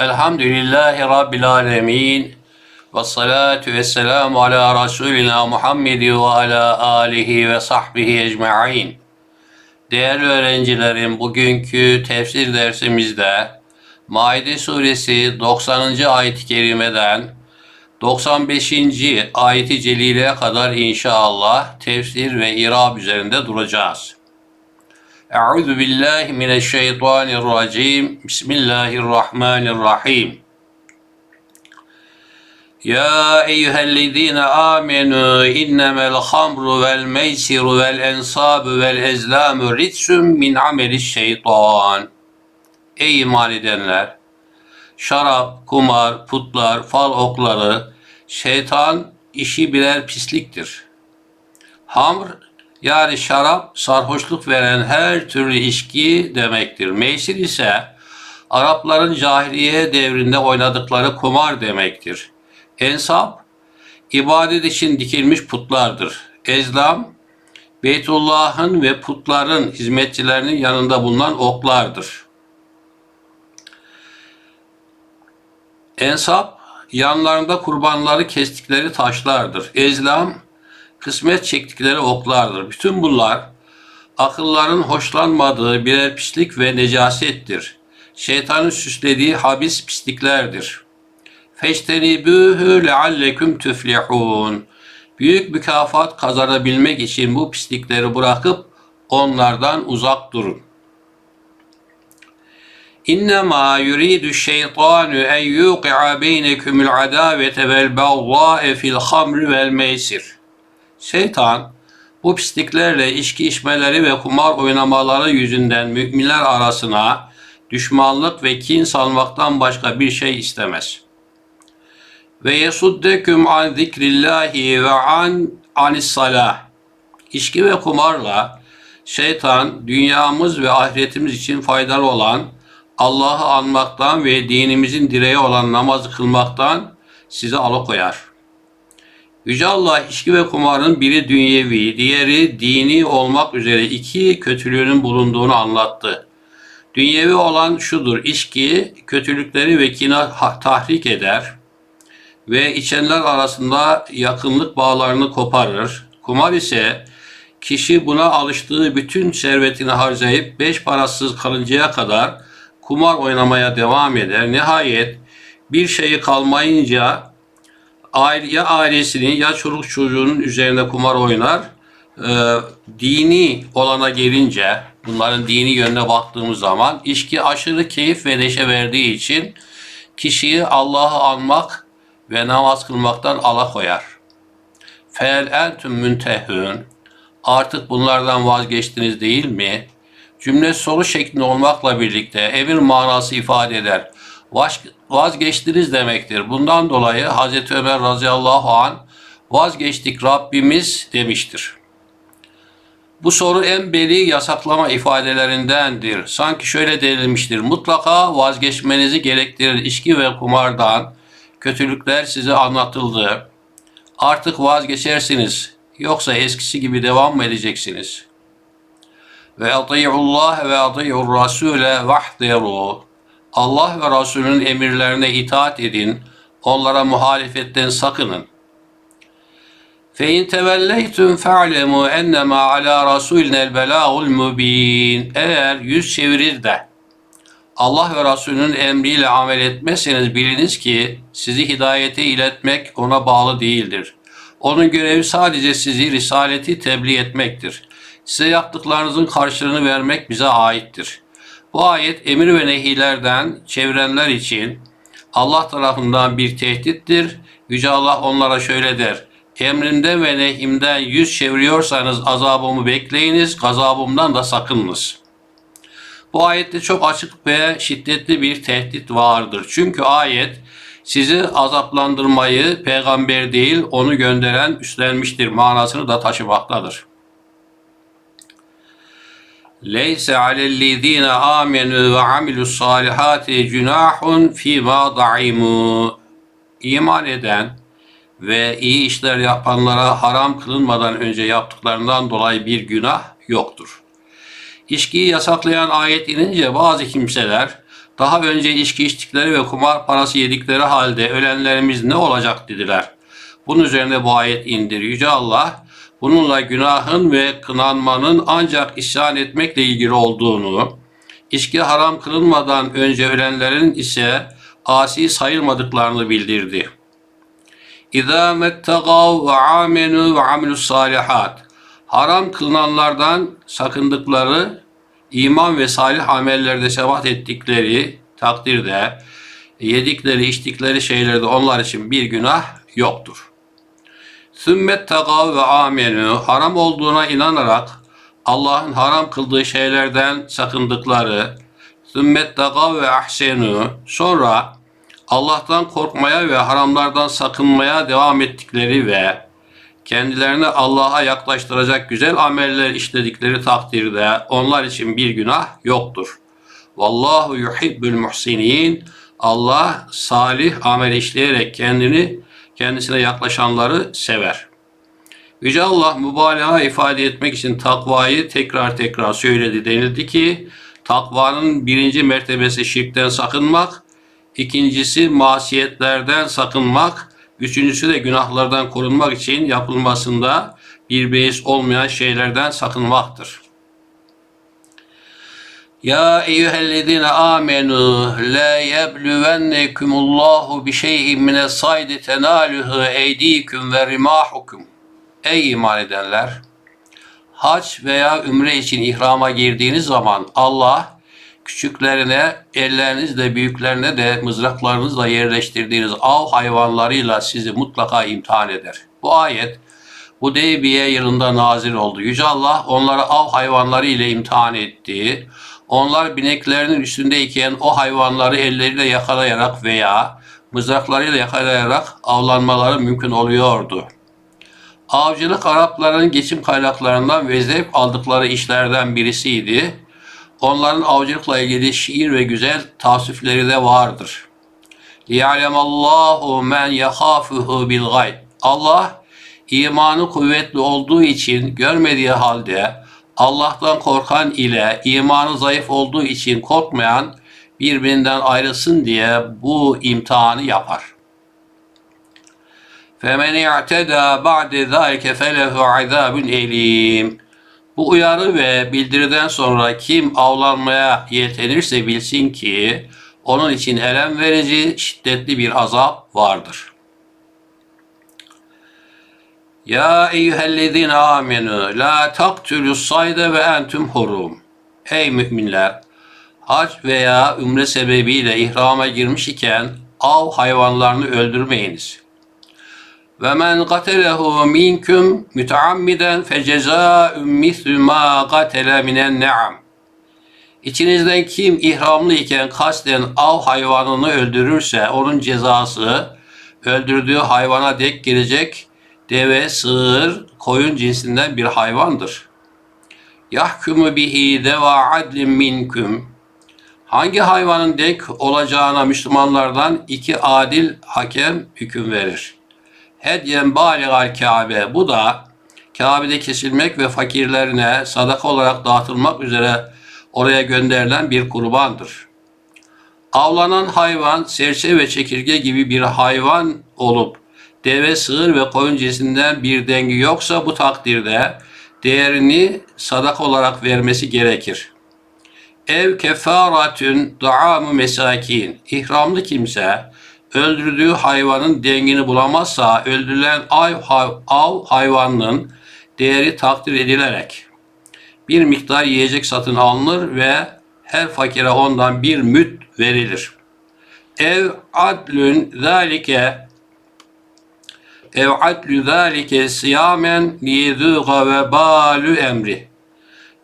Elhamdülillahi Rabbil alemin. Ve salatu ve selamu ala Resulina Muhammed ve ala alihi ve sahbihi ecma'in. Değerli öğrencilerim, bugünkü tefsir dersimizde Maide suresi 90. ayet-i kerimeden 95. ayeti celileye kadar inşallah tefsir ve irab üzerinde duracağız. Euzu billahi mineşşeytanirracim. Bismillahirrahmanirrahim. Amenu innemel hamru vel meysiru vel ensabu vel ezlamu ritsum min ameli şeytan. Ey iman edenler! Şarap, kumar, putlar, fal okları, şeytan işi birer pisliktir. Hamr yani şarap sarhoşluk veren her türlü içki demektir. Meysir ise Arapların cahiliye devrinde oynadıkları kumar demektir. Ensap ibadet için dikilmiş putlardır. Ezlam Beytullah'ın ve putların hizmetçilerinin yanında bulunan oklardır. Ensap yanlarında kurbanları kestikleri taşlardır. Ezlam kısmet çektikleri oklardır. Bütün bunlar akılların hoşlanmadığı birer pislik ve necasettir. Şeytanın süslediği habis pisliklerdir. Feştenibühü lealleküm tüflihun. Büyük mükafat kazanabilmek için bu pislikleri bırakıp onlardan uzak durun. İnnemâ yuridu şeytanu en yuqi'a beynekumul adavete vel bagdâe fil hamri vel meysir. Şeytan bu pisliklerle içki içmeleri ve kumar oynamaları yüzünden müminler arasına düşmanlık ve kin salmaktan başka bir şey istemez. Ve yesuddekum an zikrillahi ve an anis salah. İçki ve kumarla şeytan dünyamız ve ahiretimiz için faydalı olan Allah'ı anmaktan ve dinimizin direği olan namazı kılmaktan sizi alıkoyar. Yüce Allah içki ve kumarın biri dünyevi, diğeri dini olmak üzere iki kötülüğünün bulunduğunu anlattı. Dünyevi olan şudur, içki kötülükleri ve kina tahrik eder ve içenler arasında yakınlık bağlarını koparır. Kumar ise kişi buna alıştığı bütün servetini harcayıp beş parasız kalıncaya kadar kumar oynamaya devam eder. Nihayet bir şeyi kalmayınca aile, ya ailesinin ya çocuk çocuğunun üzerinde kumar oynar. Ee, dini olana gelince bunların dini yönüne baktığımız zaman içki aşırı keyif ve neşe verdiği için kişiyi Allah'ı anmak ve namaz kılmaktan alakoyar. Fel entüm müntehün artık bunlardan vazgeçtiniz değil mi? Cümle soru şeklinde olmakla birlikte emir manası ifade eder. Vazgeçtiniz demektir. Bundan dolayı Hz. Ömer radıyallahu an vazgeçtik Rabbimiz demiştir. Bu soru en beli yasaklama ifadelerindendir. Sanki şöyle denilmiştir. Mutlaka vazgeçmenizi gerektirir içki ve kumardan. Kötülükler size anlatıldı. Artık vazgeçersiniz. Yoksa eskisi gibi devam mı edeceksiniz? Ve atiyullah ve atiyur rasule vahderu. Allah ve Resulünün emirlerine itaat edin. Onlara muhalefetten sakının. İn tevelleytum fa'lemu ennema ala rasulina belagul mubin. Eğer yüz çevirir de Allah ve Resulünün emriyle amel etmezseniz biliniz ki sizi hidayete iletmek ona bağlı değildir. Onun görevi sadece sizi risaleti tebliğ etmektir. Size yaptıklarınızın karşılığını vermek bize aittir. Bu ayet emir ve nehilerden çevrenler için Allah tarafından bir tehdittir. Yüce Allah onlara şöyle der. Emrimden ve nehimden yüz çeviriyorsanız azabımı bekleyiniz, gazabımdan da sakınınız. Bu ayette çok açık ve şiddetli bir tehdit vardır. Çünkü ayet sizi azaplandırmayı peygamber değil onu gönderen üstlenmiştir manasını da taşımaktadır. Leyse alellezine amenu ve amilus salihati günahun fîmâ da'imu. İman eden ve iyi işler yapanlara haram kılınmadan önce yaptıklarından dolayı bir günah yoktur. İçkiyi yasaklayan ayet inince bazı kimseler Daha önce içki içtikleri ve kumar parası yedikleri halde ölenlerimiz ne olacak dediler. Bunun üzerine bu ayet indir. Yüce Allah bununla günahın ve kınanmanın ancak isyan etmekle ilgili olduğunu, içki haram kılınmadan önce ölenlerin ise asi sayılmadıklarını bildirdi. İzâ mettegâv ve âmenû ve amilus salihat. Haram kılınanlardan sakındıkları, iman ve salih amellerde sebat ettikleri takdirde yedikleri, içtikleri şeylerde onlar için bir günah yoktur. Sümmet tagav ve amenu haram olduğuna inanarak Allah'ın haram kıldığı şeylerden sakındıkları, sümmet tagav ve ahsenu sonra Allah'tan korkmaya ve haramlardan sakınmaya devam ettikleri ve kendilerini Allah'a yaklaştıracak güzel ameller işledikleri takdirde onlar için bir günah yoktur. Vallahu yuhibbul muhsinin. Allah salih amel işleyerek kendini kendisine yaklaşanları sever. Yüce Allah mübalağa ifade etmek için takvayı tekrar tekrar söyledi. Denildi ki takvanın birinci mertebesi şirkten sakınmak, ikincisi masiyetlerden sakınmak, üçüncüsü de günahlardan korunmak için yapılmasında bir beis olmayan şeylerden sakınmaktır. Ya eyyühellezine amenu la yebluvennekumullahu bi şey'in mine saydi tenaluhu eydiküm ve rimahukum. Ey iman edenler! Hac veya ümre için ihrama girdiğiniz zaman Allah küçüklerine, ellerinizle büyüklerine de mızraklarınızla yerleştirdiğiniz av hayvanlarıyla sizi mutlaka imtihan eder. Bu ayet bu Deybiye yılında nazil oldu. Yüce Allah onları av hayvanları ile imtihan etti. Onlar bineklerinin üstünde iken o hayvanları elleriyle yakalayarak veya mızraklarıyla yakalayarak avlanmaları mümkün oluyordu. Avcılık Arapların geçim kaynaklarından ve zevk aldıkları işlerden birisiydi. Onların avcılıkla ilgili şiir ve güzel tasüfleri de vardır. Ya'lemallahu men yahafuhu bil gayb. Allah imanı kuvvetli olduğu için görmediği halde Allah'tan korkan ile imanı zayıf olduğu için korkmayan birbirinden ayrılsın diye bu imtihanı yapar. فَمَنْ اِعْتَدَى بَعْدِ ذَٰلِكَ فَلَهُ عَذَابٌ اَلِيمٌ Bu uyarı ve bildiriden sonra kim avlanmaya yeltenirse bilsin ki onun için elem verici, şiddetli bir azap vardır. Ya eyyühellezine amenu la taktülüs sayde ve entüm hurum. Ey müminler! Hac veya ümre sebebiyle ihrama girmiş iken av hayvanlarını öldürmeyiniz. Ve men qatelehu minkum müteammiden fecezâ'un mislü mâ qatele minen ne'am. İçinizden kim ihramlı iken kasten av hayvanını öldürürse onun cezası öldürdüğü hayvana dek gelecek deve, sığır, koyun cinsinden bir hayvandır. Yahkumu bihi deva adlin minkum. Hangi hayvanın dek olacağına Müslümanlardan iki adil hakem hüküm verir. Hedyen baligal Kabe. Bu da Kabe'de kesilmek ve fakirlerine sadaka olarak dağıtılmak üzere oraya gönderilen bir kurbandır. Avlanan hayvan serçe ve çekirge gibi bir hayvan olup deve, sığır ve koyun cinsinden bir dengi yoksa bu takdirde değerini sadaka olarak vermesi gerekir. Ev kefaratün da'amu mesakin. İhramlı kimse öldürdüğü hayvanın dengini bulamazsa öldürülen av, av hayvanının değeri takdir edilerek bir miktar yiyecek satın alınır ve her fakire ondan bir müt verilir. Ev adlün zalike ev adlü zâlike siyamen liyedûga ve bâlü emri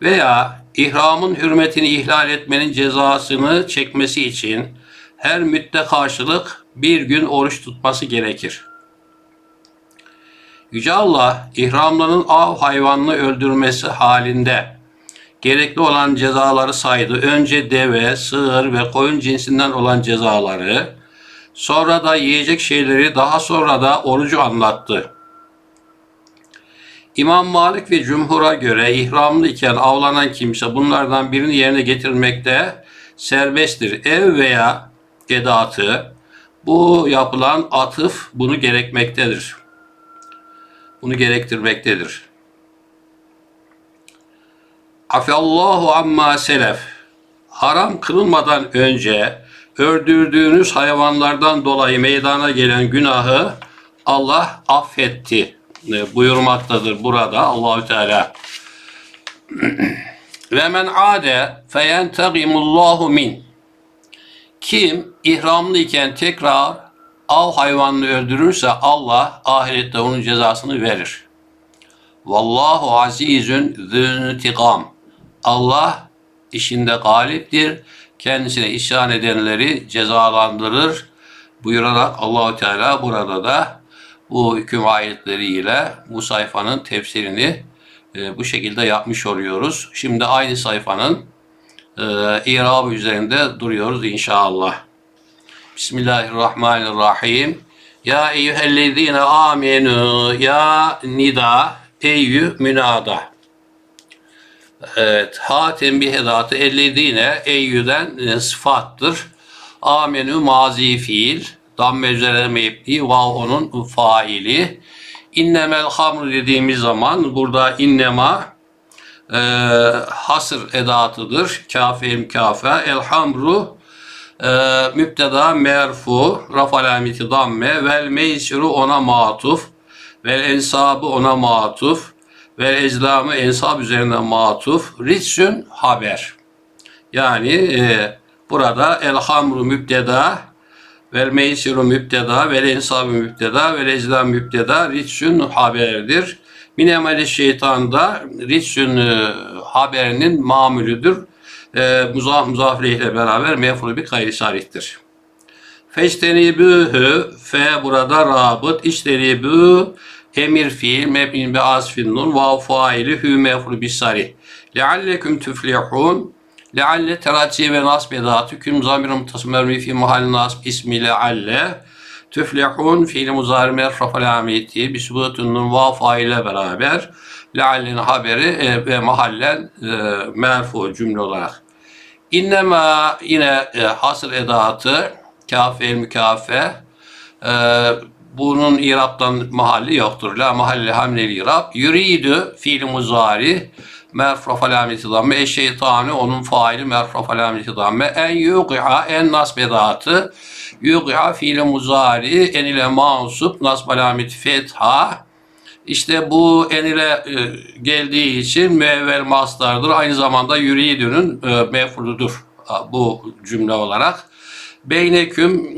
veya ihramın hürmetini ihlal etmenin cezasını çekmesi için her müdde karşılık bir gün oruç tutması gerekir. Yüce Allah ihramlının av hayvanını öldürmesi halinde gerekli olan cezaları saydı. Önce deve, sığır ve koyun cinsinden olan cezaları, Sonra da yiyecek şeyleri daha sonra da orucu anlattı. İmam Malik ve Cumhur'a göre ihramlı iken avlanan kimse bunlardan birini yerine getirmekte serbesttir. Ev veya edatı bu yapılan atıf bunu gerekmektedir. Bunu gerektirmektedir. Afallahu amma selef. Haram kılınmadan önce öldürdüğünüz hayvanlardan dolayı meydana gelen günahı Allah affetti e, buyurmaktadır burada Allahü Teala. Ve men ade feyentagimullahu min. Kim ihramlı iken tekrar av hayvanını öldürürse Allah ahirette onun cezasını verir. Vallahu azizün züntikam. Allah işinde galiptir. Kendisine isyan edenleri cezalandırır buyurarak Allahu Teala burada da bu hüküm ayetleriyle bu sayfanın tefsirini e, bu şekilde yapmış oluyoruz. Şimdi aynı sayfanın e, irabı üzerinde duruyoruz inşallah. Bismillahirrahmanirrahim. Ya eyyühellezine amenu ya nida eyyü münada. Evet, ha tembih edatı ellezine eyyüden e, sıfattır. Amenü mazi fiil, damme üzerine mebni, vav onun faili. İnnemel hamr dediğimiz zaman burada innema e, hasır edatıdır. Kafe mükafe. El hamru e, müpteda merfu, raf alameti damme, vel meysiru ona matuf, vel ensabı ona matuf, ve eclamı ensab üzerine matuf, ritsün haber. Yani e, burada el hamru müpteda, vel meysiru müpteda, vel ensabı müpteda, vel eclam müpteda, ritsün haberdir. Min emeli şeytanda ritsün e, haberinin mamülüdür. E, muzaf muzafile ile beraber mefru bir gayri sarihtir. Feçtenibühü fe burada rabıt iştenibü emir fiil mebnin bi asfin nun vav faili hü mefru bi sari. Lealleküm tüflihun Lealle terakki ve nasb edatı küm zamir mutasım mermi fi mahalli nasb ismi lealle tüflihun fiil muzari merfaf alameti bi subutun nun vav faile beraber leallenin haberi e, ve mahallen e, merfu cümle olarak. İnnema yine e, hasıl edatı kafe mükafe e, bunun iraptan mahalli yoktur. La mahalli hamleli irap. Yuridu fiil muzari merfraf alameti damme eşşeytani onun faili merfraf alameti damme en yuqi'a en nasb edatı yuqi'a fiil muzari en ile mansup nasb alameti fetha işte bu en ile e, geldiği için müevvel mastardır. Aynı zamanda yuridünün e, bu cümle olarak. Beyneküm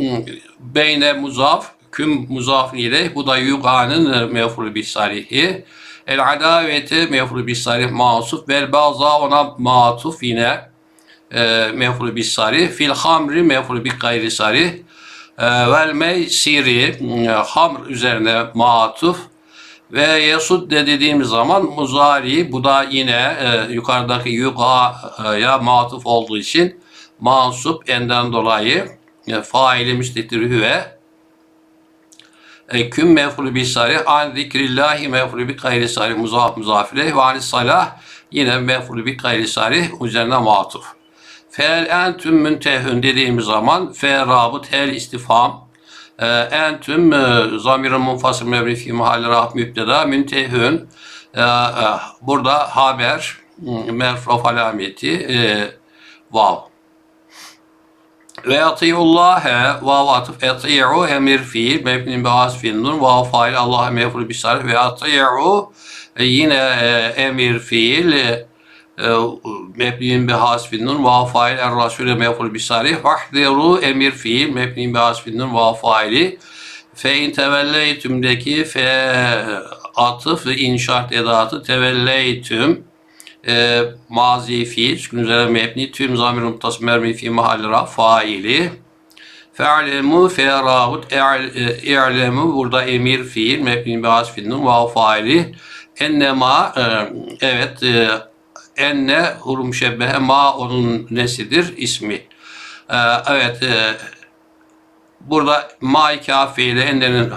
beyne muzaf küm muzafin ile bu da yuganın mef'ulü bis sarihi. El adaveti mef'ulü bis sarih masuf vel baza ona matuf yine e, mef'ulü bis sarih. Fil hamri mef'ulü bi gayri sarih. E, vel meysiri e, hamr üzerine matuf ve yesud de dediğimiz zaman muzari bu da yine e, yukarıdaki yuga'ya matuf olduğu için mansup enden dolayı e, faili müstetir hüve küm mef'ulü bi sarih an zikrillahi mef'ulü bi gayri sarih muzaf muzafile ve anis salah yine mef'ulü bi gayri sarih üzerine matuf. Fel entüm müntehün dediğimiz zaman fe rabıt el istifam e, entüm e, zamirin munfasıl mevri fi mahalli rah mübdeda müntehün. E, e, burada haber merfrof alameti e, vav ve atiullâhe vav atıf eti'u emir fiil mebnin bi asfin nun vav fail Allah'a mefru bis sarf ve ati'u e, yine e, emir fiil e, e mebnin bi hasfin nun vav fail er rasule mefru sarf vahdiru emir fiil mebnin bi hasfin nun vav faili fe in tevelleytümdeki fe atıf inşaat edatı tevelleytüm e, mazi fiil sükun üzerine mebni tüm zamir muttasım mermi fi mahalli ra faili fe'lemu fe'rahut e'lemu burada emir fiil mebni bi hasfin nun vav faili. Ennema e, evet e, enne hurum şebbehe ma onun nesidir ismi. E, evet e, burada ma kafiyle ennenin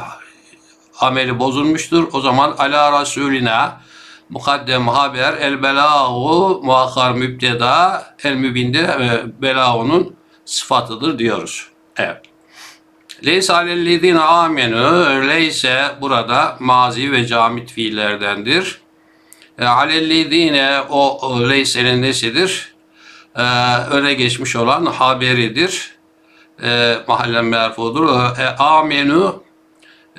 ameli bozulmuştur. O zaman ala rasulina Mukaddem haber el belagu muakkar mübteda el mübinde e, belagunun sıfatıdır diyoruz. Evet. Leysa alellezine amenu leyse burada mazi ve camit fiillerdendir. E, o, o leysenin nesidir? E, öne geçmiş olan haberidir. E, mahallen merfudur. E, amenu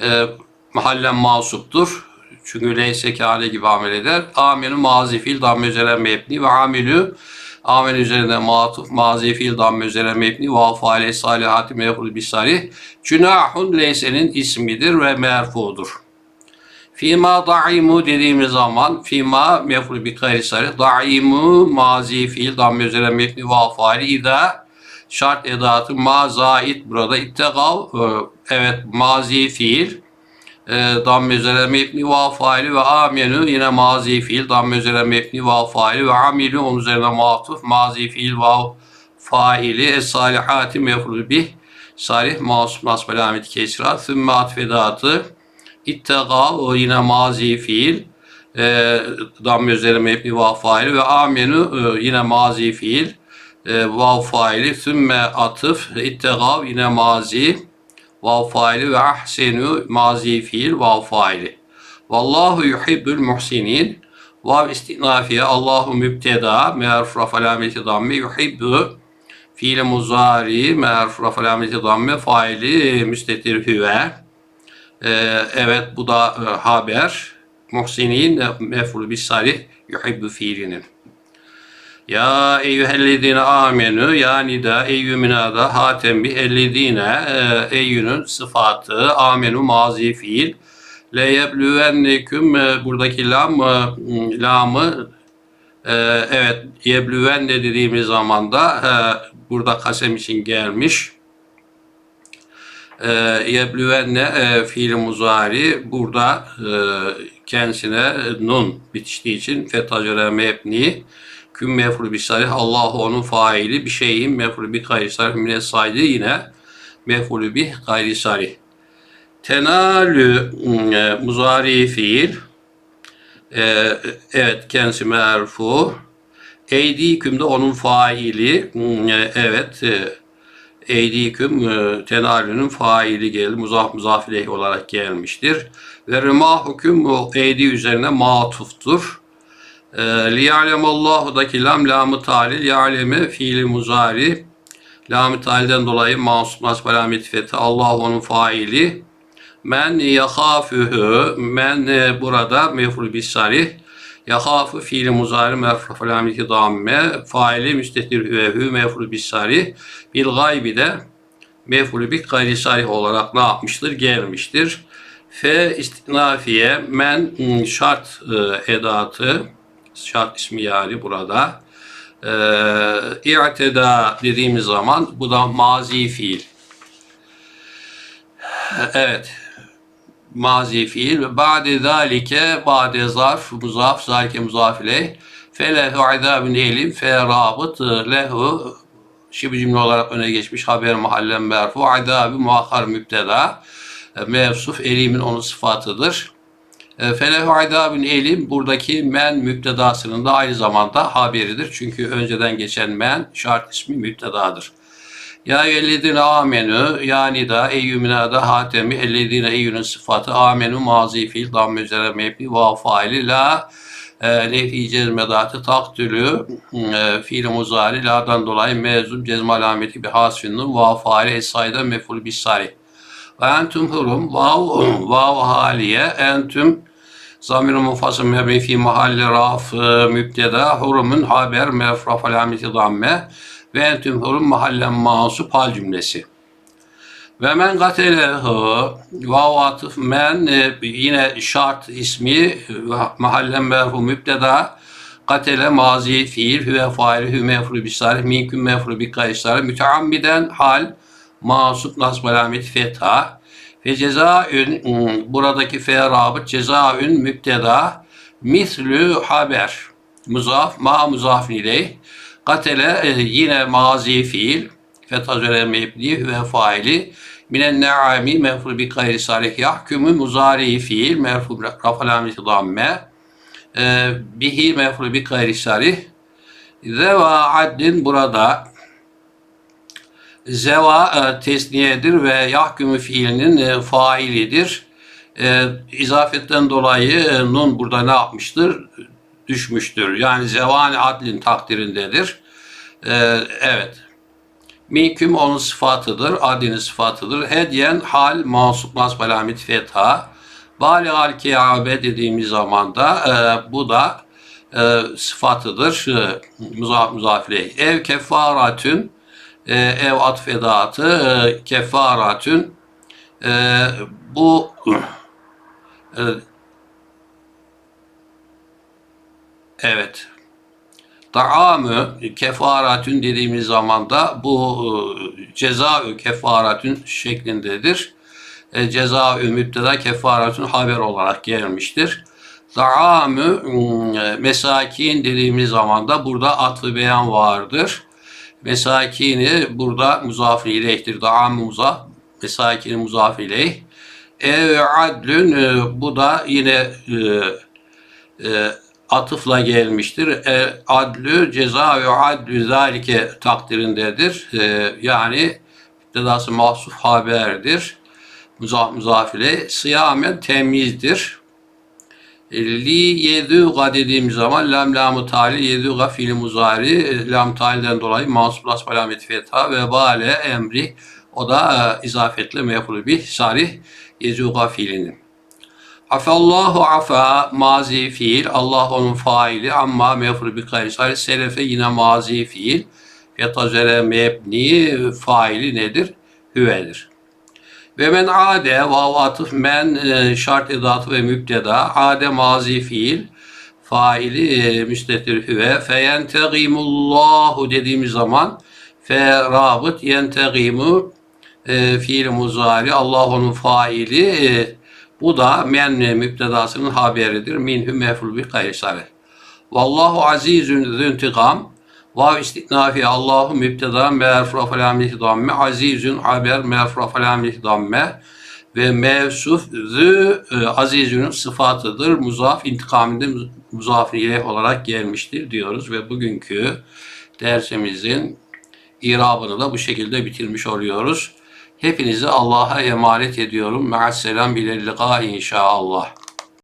e, mahallen masuptur. Çünkü leyse kâle gibi amel eder. Amenu mazi fiil damme üzerine mebni ve amilü amel üzerinde matuf mazi fiil damme üzerine mebni ve faale salihati meful bisarih cünahun leysenin ismidir ve merfudur. Fima da'imu dediğimiz zaman fima meful bi gayri sarih da'imu mazi fiil damme üzerine mebni ve ida şart edatı ma zait burada ittegav e, evet mazi fiil damme üzerine mebni ve faili ve amenu yine mazi fiil damme üzerine mebni ve faili ve amilu onun üzerine matuf mazi fiil ve faili es salihati mef'ul bih salih masum nasb alameti kesra sümme atfedatı ittega o yine mazi fiil e, damme üzerine mebni ve faili ve amenu e, yine mazi fiil e, vav faili sümme atıf ittegav yine mazi vav faili ve ahsenu mazi fiil vav faili. Vallahu yuhibbul muhsinin. Vav istinafiye Allahu mübteda me'arf raf alameti damme yuhibbu fiil muzari me'arf raf alameti damme faili müstetir hüve. Ee, evet bu da e, haber. Muhsinin e, mef'ul bis salih yuhibbu fiilinin. Ya eyyühellezine amenu yani da eyyü minada hatem bi ellezine e, eyyünün sıfatı amenu mazi fiil. Le yeblüvenneküm e, buradaki lam e, lamı evet yeblüvenne dediğimiz zaman da e, burada kasem için gelmiş. E, yeblüvenne fiil muzari burada e, kendisine nun bitiştiği için fetacere mebni küm mefru bir sarih Allahu onun faili bir şeyin mefru bir gayri sarih mine saydı yine mefru bir gayri sarih. Tenalü e, muzari fiil e, evet kendisi merfu. Eydiküm de onun faili e, evet e, eydiküm e, tenalünün faili geldi muzaf muzaf olarak gelmiştir. Ve rımahukum o eydi üzerine matuftur Liya'lemallahu lam lamı talil ya'leme fiili muzari. Lam-ı talilden dolayı masum nasb alamet fethi Allah onun faili. Men yahafühü men e, burada mef'ul bis sarih yahafu fiili muzari merfu alameti damme. Faili müstetir hüvehü mef'ul bis sarih bil gaybi de mef'ul bi gayri sarih olarak ne yapmıştır? Gelmiştir. Fe istinafiye men ıı, şart e, edatı şart ismi yani burada. Ee, i'teda dediğimiz zaman bu da mazi fiil. Evet. Mazi fiil ve ba'de zalike ba'de zarf muzaf zalike muzaf ileyh felehu azabun elim fe rabıt lehu şibi cümle olarak öne geçmiş haber mahallen merfu azabı muakkar müpteda mevsuf elimin onun sıfatıdır. E, Felehu adabün elim buradaki men müptedasının da aynı zamanda haberidir. Çünkü önceden geçen men şart ismi müptedadır. Ya ellezine amenu yani da eyyümüne da hatemi ellezine eyyünün sıfatı amenu mazi fiil damme üzere mebni va faili la nefi cezmedatı taktülü e, fiil muzari la'dan dolayı mezum cezme alameti bir hasfinnun faili esayda meful bisari. Ve entüm hurum vav vav haliye entüm Zamir-i mufasıl mebni fi mahalli raf mübteda hurumun haber mefraf alameti damme ve entüm hurum mahallen masup hal cümlesi. Ve men gatelehu vav atıf men e, yine şart ismi mahallen merfu mübteda katele mazi fiil hüve faili hü mefru bisarih minküm mefru bi müteammiden hal masup nasb alameti fetha ve cezaün buradaki fe rabıt cezaün müpteda mislü haber. Muzaf ma muzafin ileyh. Katele e, yine mazi fiil fetazöre mebni ve faili. Minen ne'ami mefru bi gayri salih yahkümü muzari fiil merfu rafalameti damme. E, bihi mef'ul bi gayri sarih. Zeva adlin burada zeva e, tesniyedir ve yahkümü fiilinin e, failidir. E, izafetten dolayı nun burada ne yapmıştır? Düşmüştür. Yani zevani adlin takdirindedir. Evet. Minküm onun sıfatıdır, adinin sıfatıdır. Hediyen hal mansup nasb fetha. Baligal kiabe dediğimiz zaman da e, bu da e, sıfatıdır. E, muzaf, muzafileyh. Ev kefaratün e, ev atf edatı e, kefaratün e, bu e, evet Taamü kefaratün dediğimiz zaman da bu e, ceza kefaratün şeklindedir. E, ceza müpteda kefaratün haber olarak gelmiştir. Taamü e, mesakin dediğimiz zaman da burada atfı beyan vardır. Mesakini burada muzaf ileyhtir. Taamü muzaf, mesakini muzaf ileyh. Ev adlün e, bu da yine e, e, atıfla gelmiştir. E, adlü ceza ve adlü zalike takdirindedir. E, yani müptedası mahsuf haberdir. Muzaf, muzafile siyamen temizdir. Li yedûga dediğimiz zaman lam lamı tali yedûga fiili muzari lam taliden dolayı mansub las alamet fetha ve bale emri o da e, izafetle mefulü bih sarih yedûga fiilinin. Afallahu afa mazi fiil. Allah onun faili ama mefru bi gayri selefe yine mazi fiil. Yetazere mebni faili nedir? Hüvedir. Ve men ade vav atıf men e, şart edatı ve mübteda ade mazi fiil faili e, müstetir hüve feyentegimullahu dediğimiz zaman fe rabıt yentegimu e, fiil muzari Allah onun faili e, bu da men müptedasının haberidir. Minhü meful bir gayri Vallahu azizün züntikam. Vav istinafi Allahu müpteda merfu falamih damme azizün haber merfu falamih damme ve mevsuf zü e, azizünün sıfatıdır. Muzaf intikaminde muzaf olarak gelmiştir diyoruz ve bugünkü dersimizin irabını da bu şekilde bitirmiş oluyoruz. Hepinizi Allah'a emanet ediyorum. Ma'asselam bilel inşallah.